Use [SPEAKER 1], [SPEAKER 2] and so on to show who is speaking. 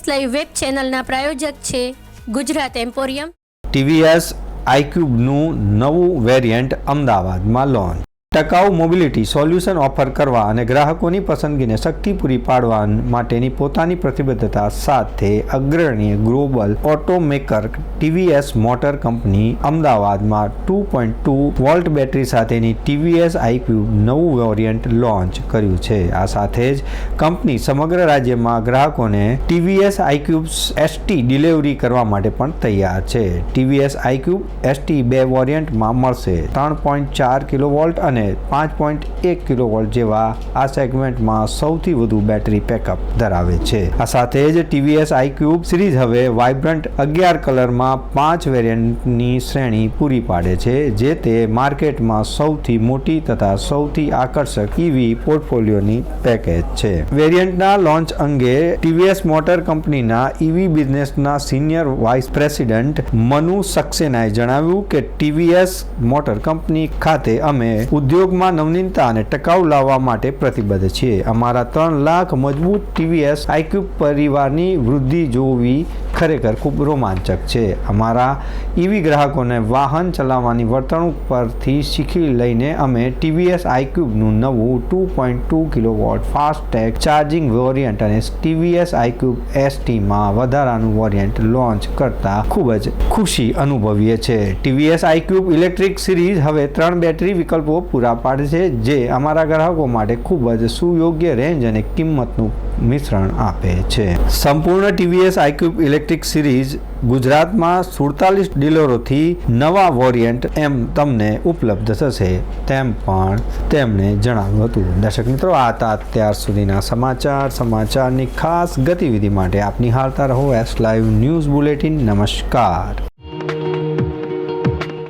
[SPEAKER 1] S live web ચેનલના પ્રાયોજક છે Gujarat emporium.
[SPEAKER 2] TVS આઈક્યુબનું નવું વેરિયન્ટ અમદાવાદમાં લોન્ચ. ટકાઉ મોબિલિટી સોલ્યુશન ઓફર કરવા અને ગ્રાહકોની પસંદગીને શક્તિ પૂરી પાડવા માટેની પોતાની પ્રતિબદ્ધતા સાથે અગ્રણી global automaker TVS motor company અમદાવાદમાં two point two volt battery સાથેની ટીવીએસ આઈક્યુ નવું વેરિયન્ટ લોન્ચ કર્યું છે. આ સાથે જ કંપની સમગ્ર રાજ્યમાં ગ્રાહકોને ટીવીએસ આઈક્યુબ એસટી ડિલિવરી કરવા માટે પણ તૈયાર છે. ટીવીએસ આઈક્યુબ એસટી બે વોરિયન્ટમાં મળશે. ત્રણ પોઈન્ટ ચાર કિલો વોલ્ટ અને પાંચ પોઈન્ટ એક કિલો વોલ્ટ જેવા આ સેગમેન્ટમાં સૌથી વધુ બેટરી પેકઅપ ધરાવે છે. આ સાથે જ ટીવીએસ આઈક્યુબ સિરીઝ હવે વાઇબ્રન્ટ અગિયાર કલરમાં પાંચ વેરિયન્ટની શ્રેણી પૂરી પાડે છે, જે તે માર્કેટમાં સૌથી મોટી તથા સૌથી આકર્ષક ઈવી પોર્ટફોલિયોની પેકેજ છે. વેરિયન્ટના લોન્ચ અંગે ટીવીએસ મોટર કંપનીના ઈવી બિઝનેસના સિનિયર વાઇસ પ્રેસિડેન્ટ મનુ સક્સેનાએ જણાવ્યું કે ટીવીએસ મોટર કંપની ખાતે અમે ઉદ્યોગમાં નવનીનતા અને ટકાઉ લાવવા માટે પ્રતિબદ્ધ છે. અમારા ત્રણ લાખ મજબૂત ટીવીએસ આઈક્યુ પરિવારની વૃદ્ધિ જોવી ખરેખર ખૂબ રોમાંચક છે. અમારા ઈવી ગ્રાહકોને વાહન ચલાવવાની વર્તણૂક પરથી શીખી લઈને અમે ટીવીએસ આઈક્યુબનું નવું two point two kilowatt fast charging variant અને ટીવીએસ આઈક્યુબ એસટીમાં વધારાનું વોરિયન્ટ લોન્ચ કરતા ખૂબ જ ખુશી અનુભવીએ છે. ટીવીએસ આઈક્યુબ ઇલેક્ટ્રિક સિરીઝ હવે ત્રણ બેટરી વિકલ્પો પૂરા પાડે છે, જે અમારા ગ્રાહકો માટે ખૂબ જ સુયોગ્ય રેન્જ અને કિંમતનું મિશ્રણ આપે છે. સંપૂર્ણ ટીવીએસ આઈક્યુબ ઇલેક્ટ્રિક સિરીઝ ગુજરાતમાં સુડતાલીસ ડીલરોથી નવા વોરિયન્ટ એમ તમને ઉપલબ્ધ થશે, તેમ પણ તેમણે જણાવ્યું હતું. દર્શક મિત્રો, આ હતા અત્યાર સુધીના સમાચાર. સમાચારની ખાસ ગતિવિધિ માટે આપ નિહાળતા રહો એસ લાઈવ ન્યૂઝ બુલેટિન નમસ્કાર.